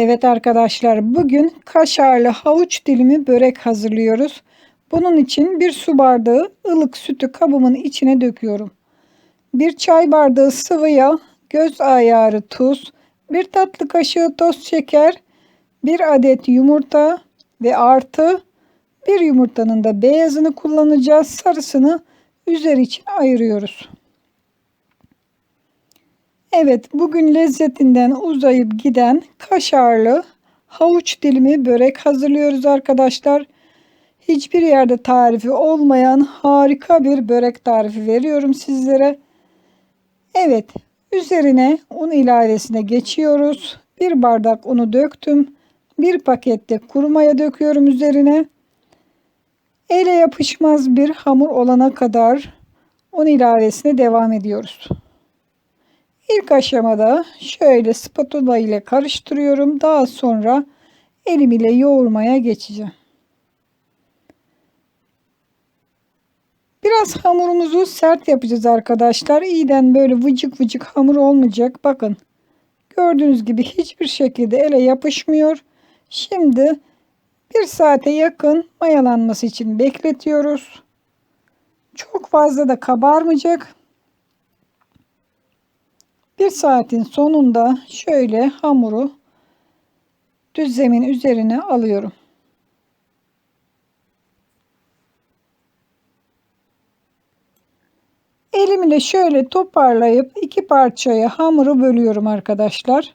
Evet arkadaşlar bugün kaşarlı havuç dilimi börek hazırlıyoruz. Bunun için bir su bardağı ılık sütü kabımın içine döküyorum. Bir çay bardağı sıvı yağ, göz ayarı tuz, bir tatlı kaşığı toz şeker, bir adet yumurta ve artı bir yumurtanın da beyazını kullanacağız. Sarısını üzeri için ayırıyoruz. Evet, bugün lezzetinden uzayıp giden kaşarlı havuç dilimi börek hazırlıyoruz arkadaşlar. Hiçbir yerde tarifi olmayan harika bir börek tarifi veriyorum sizlere. Evet, üzerine un ilavesine geçiyoruz. Bir bardak unu döktüm. Bir pakette kuru maya döküyorum üzerine. Ele yapışmaz bir hamur olana kadar un ilavesine devam ediyoruz. İlk aşamada şöyle spatula ile karıştırıyorum. Daha sonra elim ile yoğurmaya geçeceğim. Biraz hamurumuzu sert yapacağız arkadaşlar. İyiden böyle vıcık vıcık hamur olmayacak. Bakın gördüğünüz gibi hiçbir şekilde ele yapışmıyor. Şimdi bir saate yakın mayalanması için bekletiyoruz. Çok fazla da kabarmayacak. Bir saatin sonunda şöyle hamuru düz zemin üzerine alıyorum. Elimle şöyle toparlayıp iki parçaya hamuru bölüyorum arkadaşlar.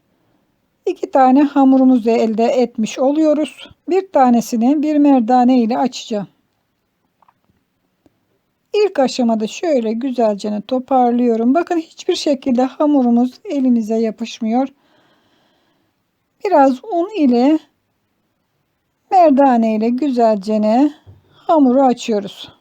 İki tane hamurumuzu elde etmiş oluyoruz. Bir tanesini bir merdane ile açacağım. İlk aşamada şöyle güzelce toparlıyorum. Bakın hiçbir şekilde hamurumuz elimize yapışmıyor. Biraz un ile merdane ile güzelce hamuru açıyoruz.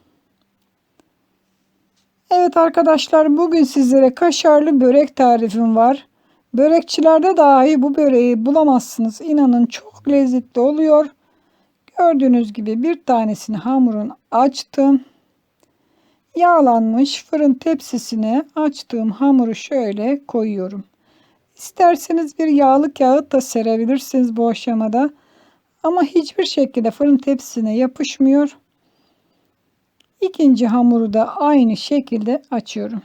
Evet arkadaşlar bugün sizlere kaşarlı börek tarifim var. Börekçilerde dahi bu böreği bulamazsınız. İnanın çok lezzetli oluyor. Gördüğünüz gibi bir tanesini hamurun açtım. Yağlanmış fırın tepsisine açtığım hamuru şöyle koyuyorum. İsterseniz bir yağlı kağıt da serebilirsiniz bu aşamada. Ama hiçbir şekilde fırın tepsisine yapışmıyor. İkinci hamuru da aynı şekilde açıyorum.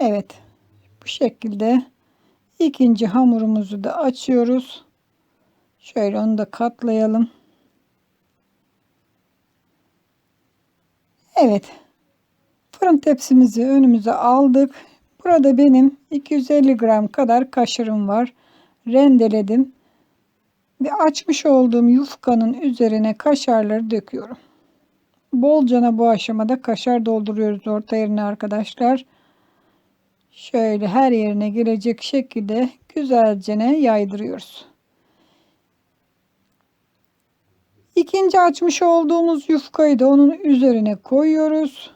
Evet. Bu şekilde ikinci hamurumuzu da açıyoruz. Şöyle onu da katlayalım. Evet. Fırın tepsimizi önümüze aldık. Burada benim 250 gram kadar kaşarım var. Rendeledim. Ve açmış olduğum yufkanın üzerine kaşarları döküyorum. Bolcana bu aşamada kaşar dolduruyoruz orta yerine arkadaşlar. Şöyle her yerine gelecek şekilde güzelce yaydırıyoruz. İkinci açmış olduğumuz yufkayı da onun üzerine koyuyoruz.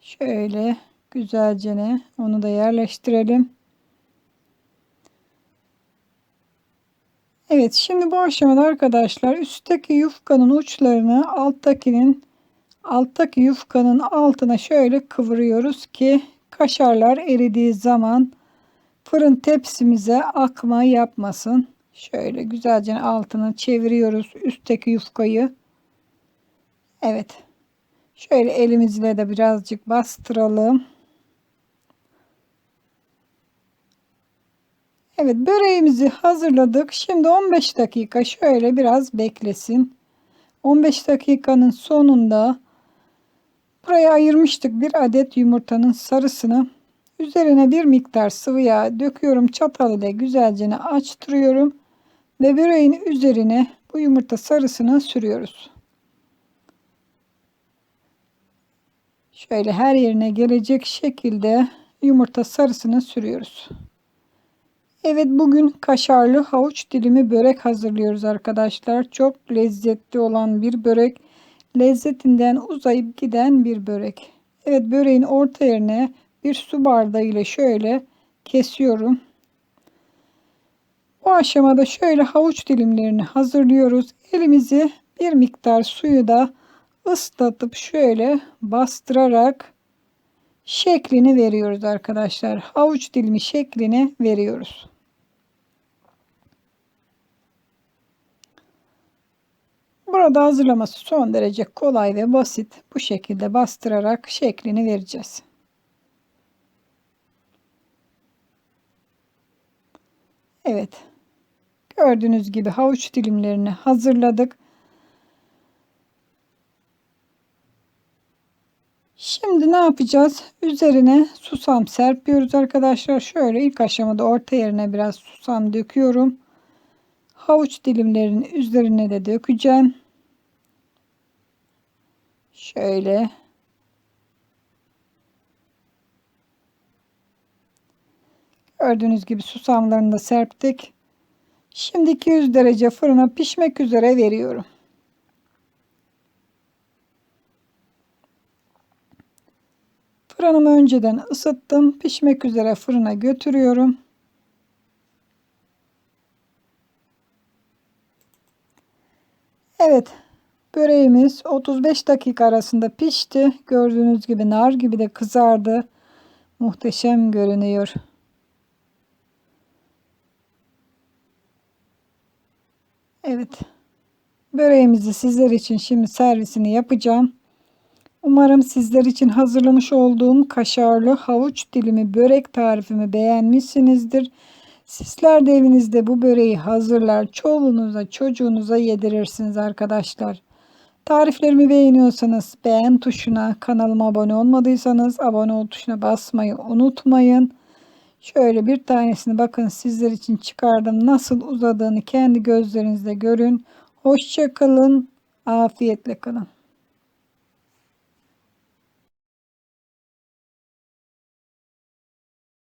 Şöyle güzelce onu da yerleştirelim. Evet şimdi bu aşamada arkadaşlar üstteki yufkanın uçlarını alttakinin alttaki yufkanın altına şöyle kıvırıyoruz ki kaşarlar eridiği zaman fırın tepsimize akma yapmasın. Şöyle güzelce altını çeviriyoruz üstteki yufkayı. Evet. Şöyle elimizle de birazcık bastıralım. Evet böreğimizi hazırladık. Şimdi 15 dakika şöyle biraz beklesin. 15 dakikanın sonunda buraya ayırmıştık bir adet yumurtanın sarısını. Üzerine bir miktar sıvı yağ döküyorum. Çatal ile güzelce açtırıyorum. Ve böreğin üzerine bu yumurta sarısını sürüyoruz. Şöyle her yerine gelecek şekilde yumurta sarısını sürüyoruz. Evet bugün kaşarlı havuç dilimi börek hazırlıyoruz arkadaşlar. Çok lezzetli olan bir börek. Lezzetinden uzayıp giden bir börek. Evet böreğin orta yerine bir su bardağı ile şöyle kesiyorum. Bu aşamada şöyle havuç dilimlerini hazırlıyoruz. Elimizi bir miktar suyu da ıslatıp şöyle bastırarak şeklini veriyoruz arkadaşlar. Havuç dilimi şeklini veriyoruz. Burada hazırlaması son derece kolay ve basit. Bu şekilde bastırarak şeklini vereceğiz. Evet. Gördüğünüz gibi havuç dilimlerini hazırladık. Şimdi ne yapacağız? Üzerine susam serpiyoruz arkadaşlar. Şöyle ilk aşamada orta yerine biraz susam döküyorum. Havuç dilimlerinin üzerine de dökeceğim. Şöyle. Gördüğünüz gibi susamlarını da serptik. Şimdi 200 derece fırına pişmek üzere veriyorum. Fırınımı önceden ısıttım. Pişmek üzere fırına götürüyorum. Evet. Böreğimiz 35 dakika arasında pişti. Gördüğünüz gibi nar gibi de kızardı. Muhteşem görünüyor. Evet. Böreğimizi sizler için şimdi servisini yapacağım. Umarım sizler için hazırlamış olduğum kaşarlı havuç dilimi börek tarifimi beğenmişsinizdir. Sizler de evinizde bu böreği hazırlar, çoluğunuza, çocuğunuza yedirirsiniz arkadaşlar. Tariflerimi beğeniyorsanız beğen tuşuna, kanalıma abone olmadıysanız abone ol tuşuna basmayı unutmayın. Şöyle bir tanesini bakın sizler için çıkardım. Nasıl uzadığını kendi gözlerinizle görün. Hoşça kalın. Afiyetle kalın.